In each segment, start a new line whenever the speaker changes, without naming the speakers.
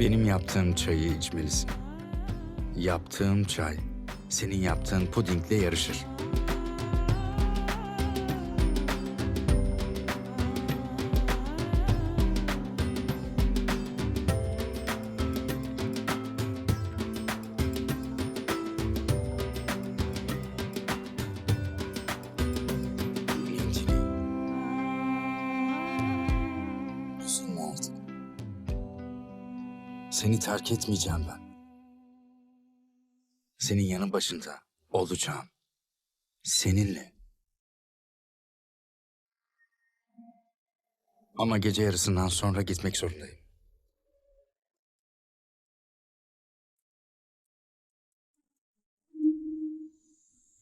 Benim yaptığım çayı içmelisin. Yaptığım çay senin yaptığın pudingle yarışır. Seni terk etmeyeceğim ben. Senin yanı başında olacağım. Seninle. Ama gece yarısından sonra gitmek zorundayım.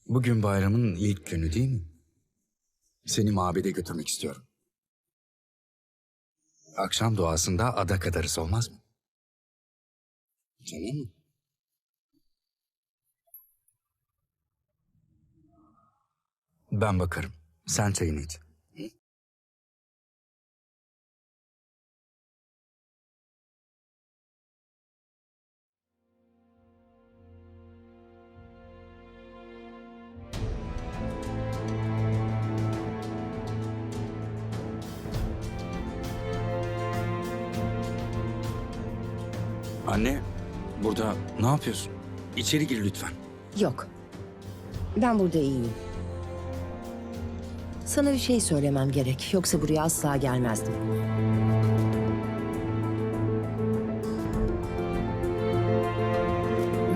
Bugün bayramın ilk günü değil mi? Seni mabede götürmek istiyorum. Akşam duasında ada kadarız olmaz mı? Tamam mı? Ben bakarım. Sen çayını iç. Anne, burada ne yapıyorsun? İçeri gir lütfen.
Yok. Ben burada iyiyim. Sana bir şey söylemem gerek. Yoksa buraya asla gelmezdim.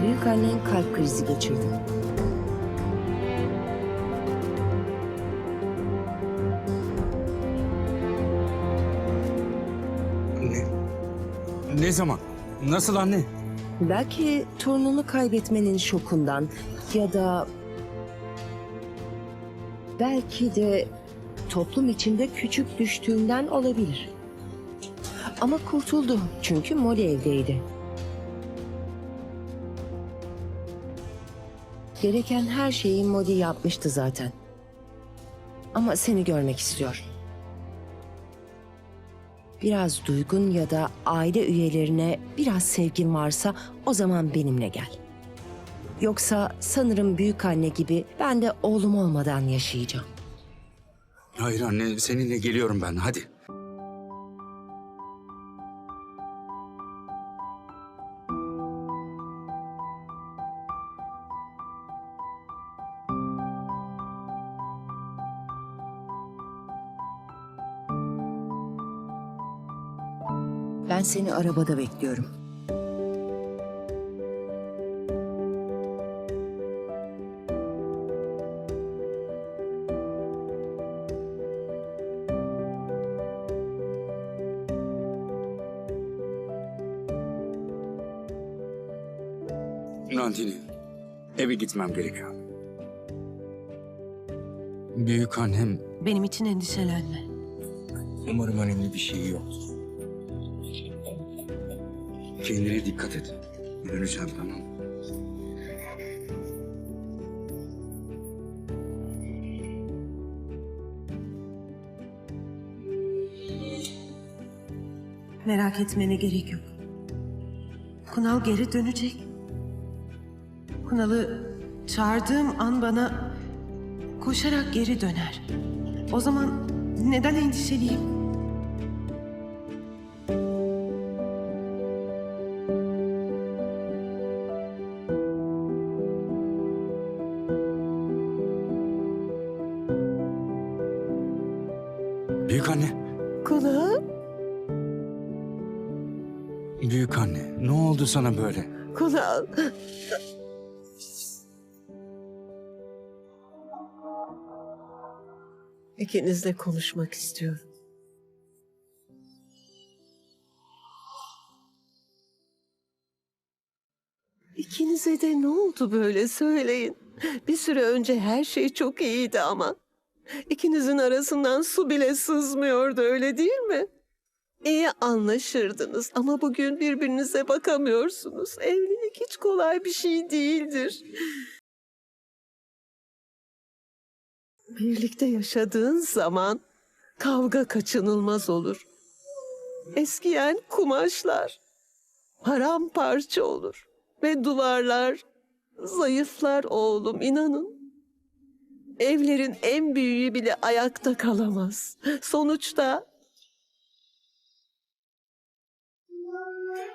Büyük annen kalp krizi geçirdi.
Ne? Ne zaman? Nasıl anne?
Belki torununu kaybetmenin şokundan ya da belki de toplum içinde küçük düştüğünden olabilir. Ama kurtuldu çünkü Molly evdeydi. Gereken her şeyi Molly yapmıştı zaten. Ama seni görmek istiyor. Biraz duygun ya da aile üyelerine biraz sevgin varsa o zaman benimle gel. Yoksa sanırım büyük anne gibi ben de oğlum olmadan yaşayacağım.
Hayır anne, seninle geliyorum ben. Hadi.
Ben seni arabada bekliyorum.
Nandini, eve gitmem gerekiyor. Büyük annem
Benim için endişelenme.
umarım önemli bir şey yok. Kendine dikkat et. Döneceğim tamam mı?
Merak etmene gerek yok. Kunal geri dönecek. Kunal'ı çağırdığım an bana koşarak geri döner. O zaman neden endişeliyim?
Sana böyle?
Kunal. İkinizle konuşmak istiyorum.
İkinize de ne oldu böyle söyleyin. Bir süre önce her şey çok iyiydi ama. İkinizin arasından su bile sızmıyordu öyle değil mi? İyi anlaşırdınız ama bugün birbirinize bakamıyorsunuz. Evlilik hiç kolay bir şey değildir. Birlikte yaşadığın zaman kavga kaçınılmaz olur. Eskiyen kumaşlar paramparça olur ve duvarlar zayıflar oğlum inanın. Evlerin en büyüğü bile ayakta kalamaz. Sonuçta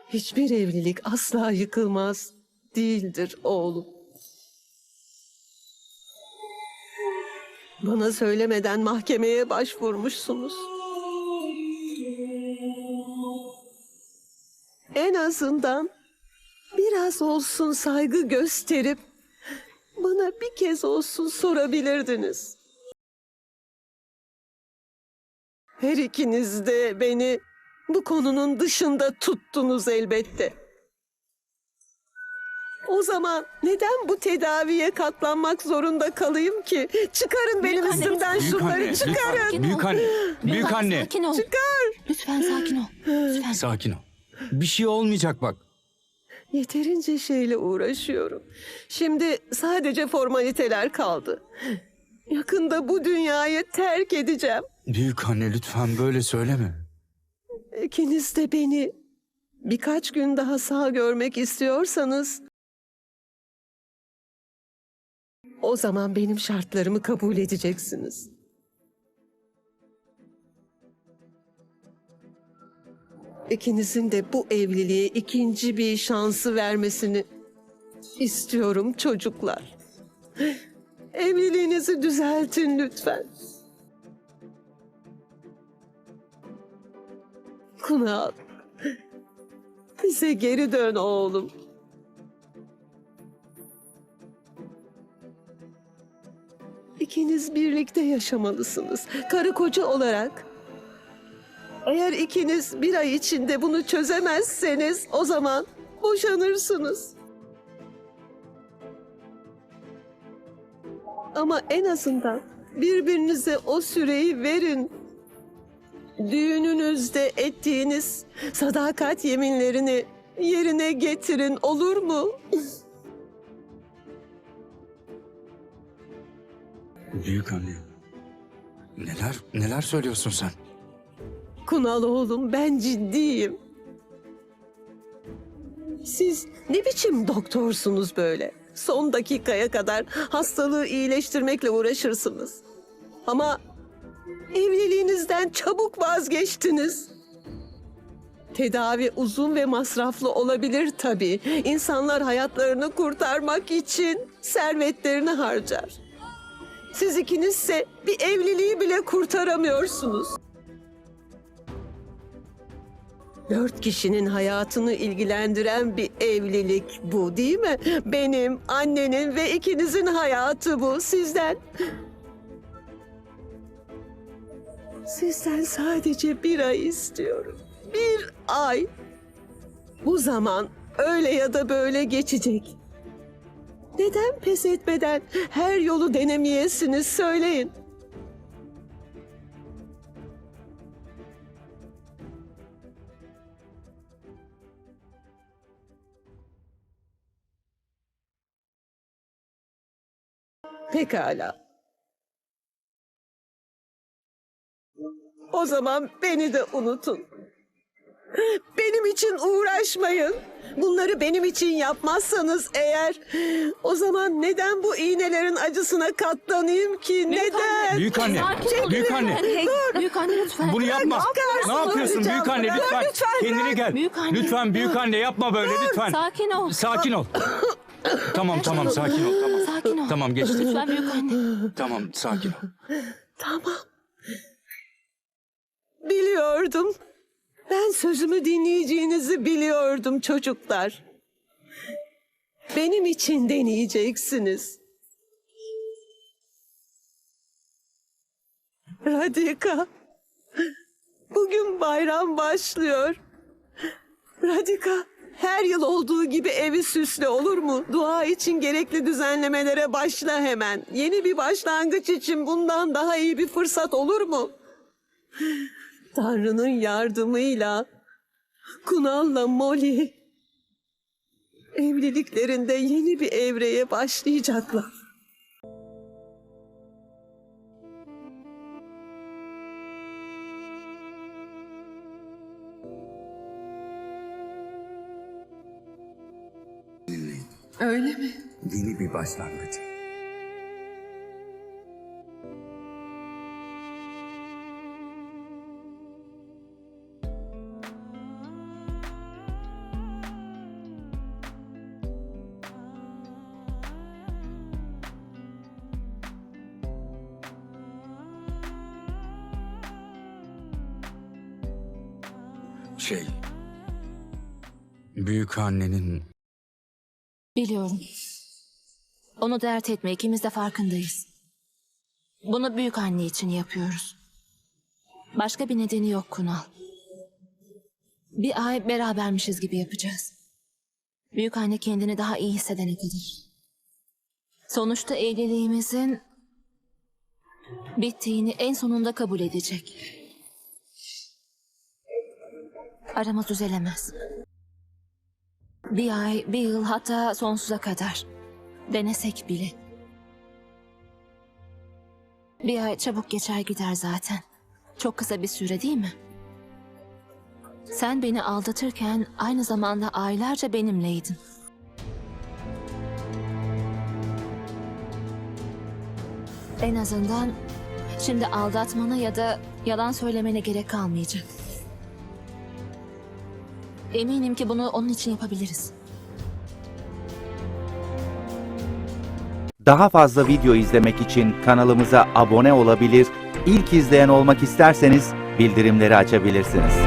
hiçbir evlilik asla yıkılmaz değildir oğlum. Bana söylemeden mahkemeye başvurmuşsunuz. En azından biraz olsun saygı gösterip bana bir kez olsun sorabilirdiniz. Her ikiniz de beni bu konunun dışında tuttunuz elbette. O zaman neden bu tedaviye katlanmak zorunda kalayım ki? Çıkarın benim
anne,
üstümden
Büyük
şunları
anne,
çıkarın.
lütfen. Büyük anne, büyük
Lütfen
anne.
Sakin ol.
Çıkar.
Lütfen sakin ol. Lütfen.
Sakin ol. Bir şey olmayacak bak.
Yeterince şeyle uğraşıyorum. Şimdi sadece formaliteler kaldı. Yakında bu dünyayı terk edeceğim.
Büyük anne lütfen böyle söyleme.
İkiniz de beni birkaç gün daha sağ görmek istiyorsanız o zaman benim şartlarımı kabul edeceksiniz. İkinizin de bu evliliğe ikinci bir şansı vermesini istiyorum çocuklar. Evliliğinizi düzeltin lütfen. Kunal, bize geri dön oğlum. İkiniz birlikte yaşamalısınız. Karı koca olarak. Eğer ikiniz bir ay içinde bunu çözemezseniz o zaman boşanırsınız. Ama en azından birbirinize o süreyi verin. Düğününüzde ettiğiniz sadakat yeminlerini yerine getirin olur mu?
Büyük anne. Neler neler söylüyorsun sen?
Kunal oğlum ben ciddiyim. Siz ne biçim doktorsunuz böyle? Son dakikaya kadar hastalığı iyileştirmekle uğraşırsınız. Ama evliliğinizden çabuk vazgeçtiniz. Tedavi uzun ve masraflı olabilir tabii. İnsanlar hayatlarını kurtarmak için servetlerini harcar. Siz ikinizse bir evliliği bile kurtaramıyorsunuz. Dört kişinin hayatını ilgilendiren bir evlilik bu değil mi? Benim, annenin ve ikinizin hayatı bu. Sizden... Sizden sadece bir ay istiyorum. Bir ay. Bu zaman öyle ya da böyle geçecek. Neden pes etmeden her yolu denemeyesiniz söyleyin. Pekala. O zaman beni de unutun. Benim için uğraşmayın. Bunları benim için yapmazsanız eğer o zaman neden bu iğnelerin acısına katlanayım ki? neden?
Büyük anne.
Sakin ol.
Büyük anne.
Hey, büyük anne lütfen.
Bunu yapma. Ne yapıyorsun
Lütfen
büyük anne
bırak,
lütfen.
lütfen
Kendine gel.
Büyük anne.
Lütfen büyük anne yapma böyle lütfen.
Sakin ol.
Sakin ol. Tamam tamam sakin ol tamam.
Sakin ol.
Tamam geçti.
Lütfen büyük anne.
Tamam sakin ol.
Tamam. Biliyordum. Ben sözümü dinleyeceğinizi biliyordum çocuklar. Benim için deneyeceksiniz. Radika. Bugün bayram başlıyor. Radika, her yıl olduğu gibi evi süsle olur mu? Dua için gerekli düzenlemelere başla hemen. Yeni bir başlangıç için bundan daha iyi bir fırsat olur mu? Tanrı'nın yardımıyla Kunal'la Molly evliliklerinde yeni bir evreye başlayacaklar.
Öyle mi?
Yeni bir başlangıç. Şey... Büyük annenin
Biliyorum. Onu dert etme ikimiz de farkındayız. Bunu büyük anne için yapıyoruz. Başka bir nedeni yok Kunal. Bir ay berabermişiz gibi yapacağız. Büyük anne kendini daha iyi hissedene kadar. Sonuçta evliliğimizin bittiğini en sonunda kabul edecek. Aramız düzelemez. Bir ay, bir yıl hatta sonsuza kadar. Denesek bile. Bir ay çabuk geçer gider zaten. Çok kısa bir süre değil mi? Sen beni aldatırken aynı zamanda aylarca benimleydin. En azından şimdi aldatmana ya da yalan söylemene gerek kalmayacak. Eminim ki bunu onun için yapabiliriz.
Daha fazla video izlemek için kanalımıza abone olabilir, ilk izleyen olmak isterseniz bildirimleri açabilirsiniz.